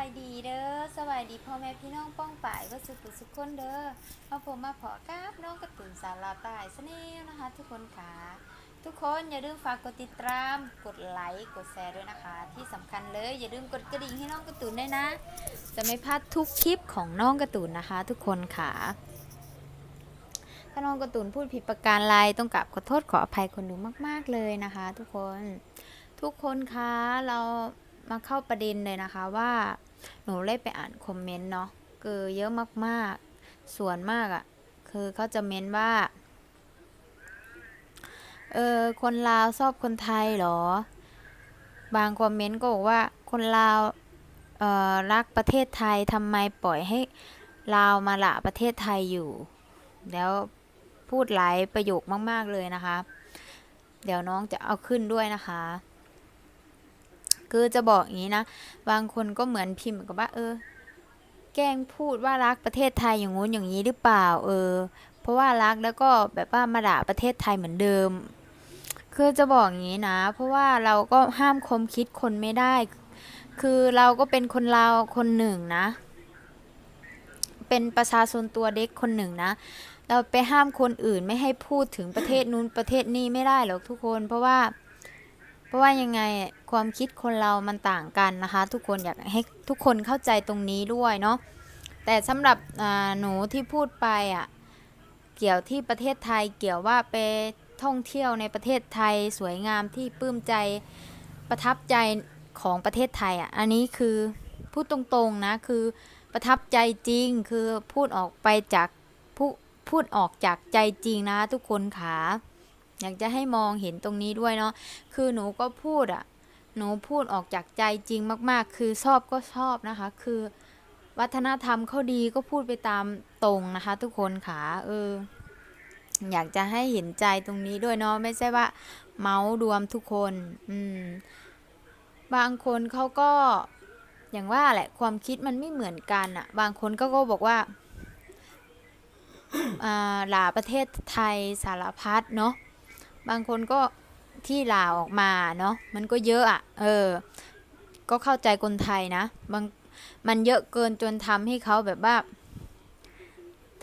ายดีเด้อสวัสดีพ่อแม่พี่น้องป้องป่ายก็สุขสุขคนเด้อมาผมมาขอกราบน้องกระตุนสาวลาวใต้สเน่นะคะ ทุกคนค่ะทุกคนอย่าลืมฝากกดติดตามกดไลค์กดแชร์ด้วยนะคะ ที่สำคัญเลยอย่าลืมกดกระดิ่งให้น้องกระตุนด้วยนะ จะไม่พลาดทุกคลิปของน้องกระตุนนะคะ ทุกคนค่ะถ้าน้องกระตุนพูดผิดประการใดต้องกราบขอโทษขออภัยคนดูมาก ๆเลยนะคะ ทุกคนทุกคนคะเรามาเข้าประเด็นเลยนะคะว่า หนูได้ไปอ่านคอมเมนต์เนาะคือเยอะมากๆ ส่วนมากอะ่ะ คือเขาจะเม้นว่า เออ คนลาวชอบคนไทยเหรอ บางคอมเมนต์ก็บอกว่าคนลาว เอ่อ รักประเทศไทยทำไมปล่อยให้ลาวมาละประเทศไทยอยู่ แล้วพูดหลายประโยคมาก ๆ เลยนะคะ เดี๋ยวน้องจะเอาขึ้นด้วยนะคะ คือจะบอกอย่างนี้นะ บางคนก็เหมือนพิมพ์กับว่า เออ แกล้งพูดว่ารักประเทศไทยอย่างงู้นอย่างนี้หรือเปล่า เออ เพราะว่ารักแล้วก็แบบว่ามาด่าประเทศไทยเหมือนเดิม คือจะบอกอย่างนี้นะ เพราะว่าเราก็ห้ามคมคิดคนไม่ได้ คือเราก็เป็นคนลาคนหนึ่งนะ เป็นประชาชนตัวเด็กคนหนึ่งนะเราไปห้ามคนอื่นไม่ให้พูดถึงประเทศนู้นประเทศนี้ไม่ได้หรอกทุกคน เพราะว่า เพราะว่ายังไงความคิดคนเรามันต่างกันนะคะ ทุกคนอยากให้ทุกคนเข้าใจตรงนี้ด้วยเนาะแต่สำหรับหนูที่พูดไปอะเกี่ยวที่ประเทศไทยเกี่ยวว่าไปท่องเที่ยวในประเทศไทยสวยงามที่ปลื้มใจประทับใจของประเทศไทยอะอันนี้คือพูดตรงๆนะคือประทับใจจริงคือพูดออกไปจากพูพูดออกจากใจจริงนะทุกคนค่ะ อยากจะให้มองเห็นตรงนี้ด้วยเนาะคือหนูก็พูดอะหนูพูดออกจากใจจริงมาก ๆ คือชอบก็ชอบนะคะ คือวัฒนธรรมเขาดีก็พูดไปตามตรงนะคะ ทุกคนค่ะเออ อยากจะให้เห็นใจตรงนี้ด้วยเนาะไม่ใช่ว่า เมาส์รวมทุกคน อืม บางคนเขาก็อย่างว่าแหละความคิดมันไม่เหมือนกันอะบางคนก็ก็บอกว่าอ่าหลาประเทศไทยสารพัดเนาะ บางคนก็ที่ลาออกมาเนาะมันก็เยอะอะ่ะ เออ ก็เข้าใจคนไทยนะบางมันเยอะเกินจนทำให้เขาแบบว่า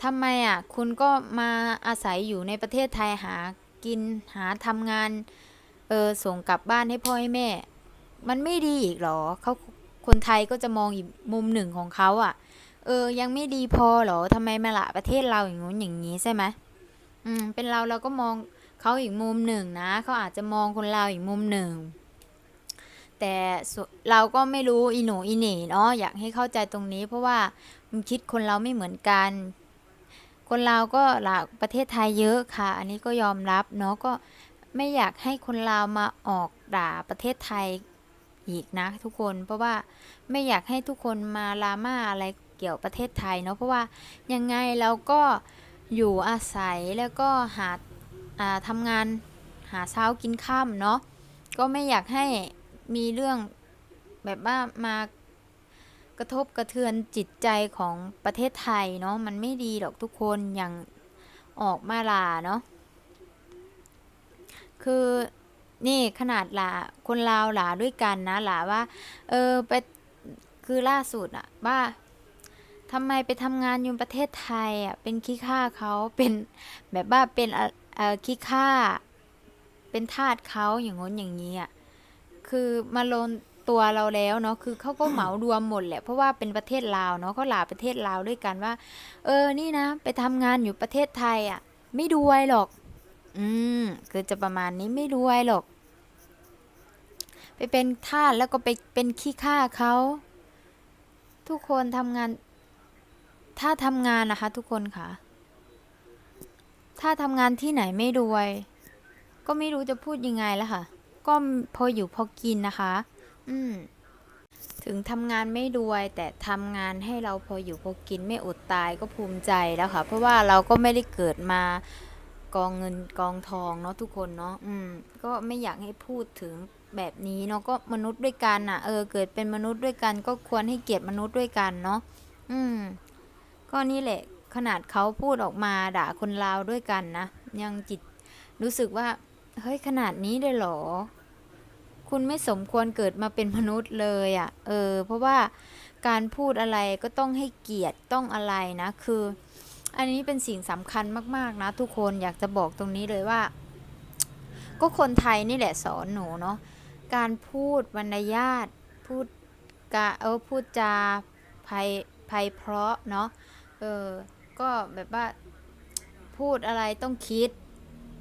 ทำไมอะ่ะ คุณก็มาอาศัยอยู่ในประเทศไทยหากินหาทำงาน เออ ส่งกลับบ้านให้พ่อให้แม่ มันไม่ดีอีกหรอ เขาคนไทยก็จะมองอีกมุมหนึ่งของเขาอะ่ะ เออ ยังไม่ดีพอหรอทำไมมาละประเทศเราอย่างงู้นอย่างนี้ใช่ไหมอืม เป็นเราเราก็มอง เขาอีกมุมหนึ่งนะ เขาอาจจะมองคนเราอีกมุมหนึ่ง แต่เราก็ไม่รู้อีหนูอีหนีเนาะอยากให้เข้าใจตรงนี้ เพราะว่ามันคิดคนเราไม่เหมือนกัน คนเราก็หลากประเทศไทยเยอะค่ะ อันนี้ก็ยอมรับเนาะก็ไม่อยากให้คนเรามาออกด่าประเทศไทยอีกนะทุกคนเพราะว่าไม่อยากให้ทุกคนมาลาม่าอะไรเกี่ยวประเทศไทยเนาะเพราะว่ายังไงเราก็อยู่อาศัยแล้วก็หา ทำงานหาเช้ากินข้ามเนาะก็ไม่อยากให้มีเรื่องแบบว่ามากระทบกระเทือนจิตใจของประเทศไทยเนาะมันไม่ดีหรอกทุกคนอย่างออกมาลาเนาะคือนี่ขนาดหลาคนลาวหลาด้วยกันนะหลาว่า เออไปคือล่าสุดอะว่าทำไมไปทำงานอยู่ประเทศไทยอะเป็นขี้ข้าเขาเป็นแบบว่าเป็น คิดค่าเป็นทาสเขาอย่างง้นอย่างนี้อะคือมาลนตัวเราแล้วเนาะคือเขาก็เหมารวมหมดแหละเพราะว่าเป็นประเทศลาวเนาะเขาหลาประเทศลาวด้วยกันว่า เออนี่นะ ไปทำงานอยู่ประเทศไทยอะ ไม่รวยหรอก อืมคือจะประมาณนี้ไม่รวยหรอก ไปเป็นทาสแล้วก็ไปเป็นขี้ข้าเขาทุกคนทำงาน ถ้าทำงานนะคะ ทุกคนค่ะ ถ้าทำงานที่ไหนไม่รวย ก็ไม่รู้จะพูดยังไงแล้วค่ะ ก็พออยู่พอกินนะคะ อืม ถึงทำงานไม่รวย แต่ทำงานให้เราพออยู่พอกินไม่อดตายก็ภูมิใจแล้วค่ะ เพราะว่าเราก็ไม่ได้เกิดมากองเงินกองทองเนาะทุกคนเนาะอืม ก็ไม่อยากให้พูดถึงแบบนี้เนาะก็มนุษย์ด้วยกันอะ เออ เกิดเป็นมนุษย์ด้วยกัน ก็ควรให้เกียรติมนุษย์ด้วยกันเนาะอืม ก็นี่แหละ ขนาดเขาพูดออกมาด่าคนลาวด้วยกันนะ ยังจิตรู้สึกว่า เฮ้ยขนาดนี้เลยเหรอ คุณไม่สมควรเกิดมาเป็นมนุษย์เลยอะ่ะ เออ เพราะว่าการพูดอะไรก็ต้องให้เกียรติต้องอะไรนะ คือ อันนี้เป็นสิ่งสำคัญมากๆนะ ทุกคนอยากจะบอกตรงนี้เลยว่า ก็คนไทยนี่แหละสอนหนูเนาะการพูดวรรณญาตพูดกะเออพูดจาไพไพเพราะเนาะเออ ก็แบบว่าพูดอะไรต้องคิด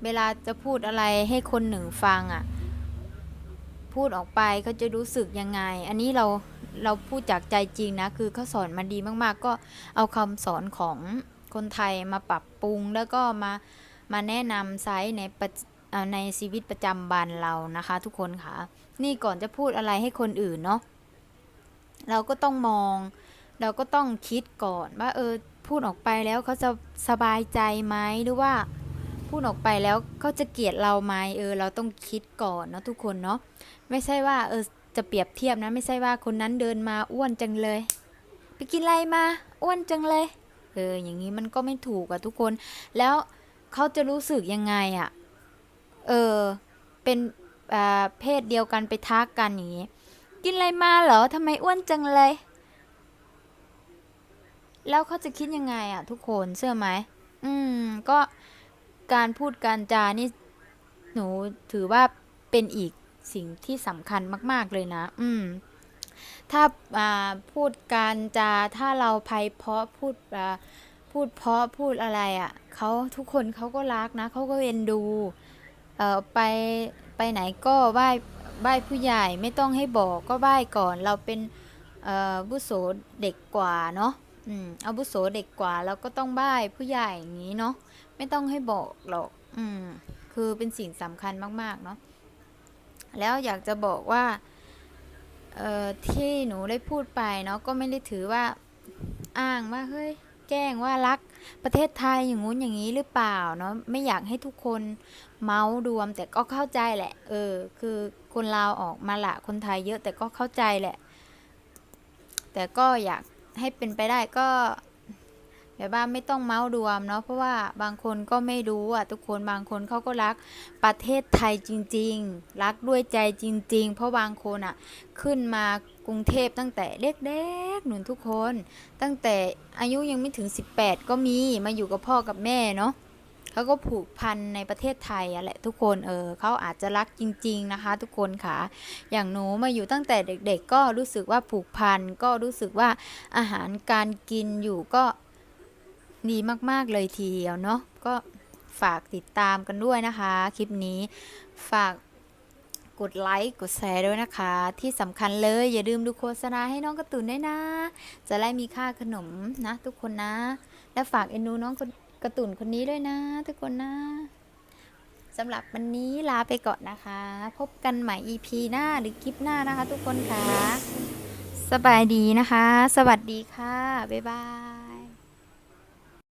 เวลาจะพูดอะไรให้คนหนึ่งฟังอะ่ะ พูดออกไปเขาจะรู้สึกยังไง อันนี้เราเราพูดจากใจจริงนะ คือเขาสอนมาดีมากๆ ก็เอาคำสอนของคนไทยมาปรับปรุง แล้วก็มามาแนะนำไซส์ในในชีวิตประจำวันเรานะคะ ทุกคนค่ะ นี่ก่อนจะพูดอะไรให้คนอื่นเนาะเราก็ต้องมอง เราก็ต้องคิดก่อนว่าเออ พูดออกไปแล้วเขาจะสบายใจไหมหรือว่าพูดออกไปแล้วเขาจะเกลียดเราไหมเออ เราต้องคิดก่อนเนาะทุกคนเนาะไม่ใช่ว่าเออจะเปรียบเทียบนะไม่ใช่ว่าคนนั้นเดินมาอ้วนจังเลย ไปกินอะไรมาอ้วนจังเลยเอออย่างนี้มันก็ไม่ถูกอะทุกคน แล้วเขาจะรู้สึกยังไงอะเออเป็นอ่าเพศเดียวกันไปทักกันอย่างนี้ กินอะไรมาเหรอทำไมอ้วนจังเลย แล้วเขาจะคิดยังไงอะทุกคนเชื่อไหมอืม ก็การพูดการจานี่หนูถือว่าเป็นอีกสิ่งที่สำคัญมาก ๆเลยนะ อืม ถ้าอ่าพูดการจาถ้าเราไพเราะพูดอ่าพูดเพาะพูดอะไรอะ่ะเขาทุกคนเขาก็รักนะเขาก็เอ็นดูเอ่อไปไปไหนก็ไหว้ไหว้ผู้ใหญ่ไม่ต้องให้บอกก็ไหว้ก่อน เราเป็นเอ่ออาวุโสเด็กกว่าเนาะ อืมอาวุโสเด็กกว่าเราก็ต้องไหว้ผู้ใหญ่อย่างนี้เนาะไม่ต้องให้บอกหรอก อืม คือเป็นสิ่งสำคัญมาก ๆ เนาะแล้วอยากจะบอกว่าเอ่อที่หนูได้พูดไปเนาะก็ไม่ได้ถือว่าอ้างว่าเฮ้ยแกล้งว่ารักประเทศไทยอย่างงู้นอย่างนี้หรือเปล่าเนาะไม่อยากให้ทุกคนเมาส์รวมแต่ก็เข้าใจแหละ เออ คือคนลาวออกมาละคนไทยเยอะแต่ก็เข้าใจแหละ แต่ก็อยาก ให้เป็นไปได้ก็แบบว่าไม่ต้องเมาส์รวมเนาะเพราะว่าบางคนก็ไม่รู้อะทุกคนบางคนเขาก็รักประเทศไทยจริง ๆ รักด้วยใจจริง ๆ เพราะบางคนอะขึ้นมากรุงเทพตั้งแต่เด็กๆหนุนทุกคน ตั้งแต่อายุยังไม่ถึง 18 ก็มีมาอยู่กับพ่อกับแม่เนาะ เขาก็ผูกพันในประเทศไทยอะแหละทุกคนเออเขาอาจจะรักจริง ๆนะคะ ทุกคนค่ะ อย่างหนูมาอยู่ตั้งแต่เด็ก ๆ ก็รู้สึกว่าผูกพันก็รู้สึกว่าอาหารการกินอยู่ก็ดีมากๆเลยทีเดียวเนาะก็ฝากติดตามกันด้วยนะคะ คลิปนี้ฝากกดไลค์กดแชร์ด้วยนะคะ ที่สำคัญเลยอย่าลืมดูโฆษณาให้น้องกร์ตูนด้วยนะ จะได้มีค่าขนมนะทุกคนนะ และฝากเอ็นดูน้อง กระตูนคนนี้ด้วยนะ ทุกคนนะสำหรับวันนี้ลาไปก่อนนะคะ พบกันใหม่ EP หน้าหรือคลิปหน้านะคะ ทุกคนค่ะ สบายดีนะคะ สวัสดีค่ะ บ๊ายบาย